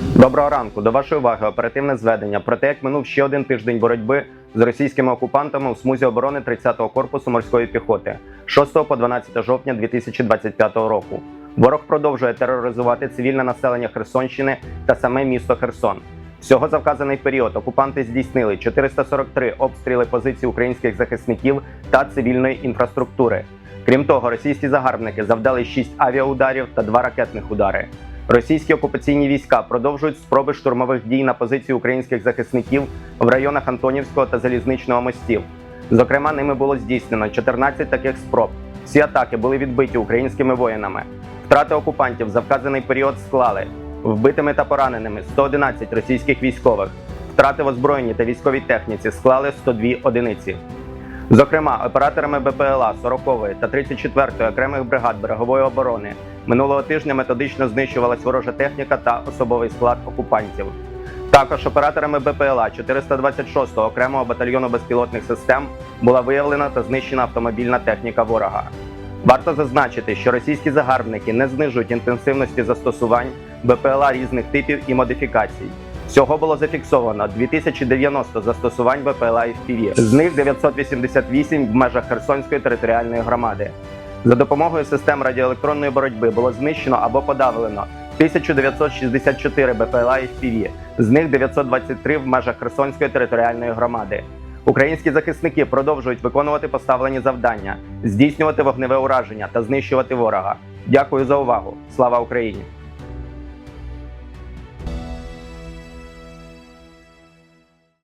Доброго ранку. До вашої уваги оперативне зведення про те, як минув ще один тиждень боротьби з російськими окупантами у смузі оборони 30-го корпусу морської піхоти 6 по 12 жовтня 2025 року. Ворог продовжує тероризувати цивільне населення Херсонщини та саме місто Херсон. Всього за вказаний період окупанти здійснили 443 обстріли позицій українських захисників та цивільної інфраструктури. Крім того, російські загарбники завдали 6 авіаударів та 2 ракетних удари. Російські окупаційні війська продовжують спроби штурмових дій на позиції українських захисників в районах Антонівського та Залізничного мостів. Зокрема, ними було здійснено 14 таких спроб. Всі атаки були відбиті українськими воїнами. Втрати окупантів за вказаний період склали вбитими та пораненими 111 російських військових. Втрати в озброєнні та військовій техніці склали 102 одиниці. Зокрема, операторами БПЛА 40-ї та 34-ї окремих бригад берегової оборони минулого тижня методично знищувалась ворожа техніка та особовий склад окупантів. Також операторами БПЛА 426-го окремого батальйону безпілотних систем була виявлена та знищена автомобільна техніка ворога. Варто зазначити, що російські загарбники не знижують інтенсивності застосувань БПЛА різних типів і модифікацій. Всього було зафіксовано 2090 застосувань БПЛА і FPV, з них 988 в межах Херсонської територіальної громади. За допомогою систем радіоелектронної боротьби було знищено або подавлено 1964 БПЛА і FPV, з них 923 в межах Херсонської територіальної громади. Українські захисники продовжують виконувати поставлені завдання, здійснювати вогневе ураження та знищувати ворога. Дякую за увагу. Слава Україні!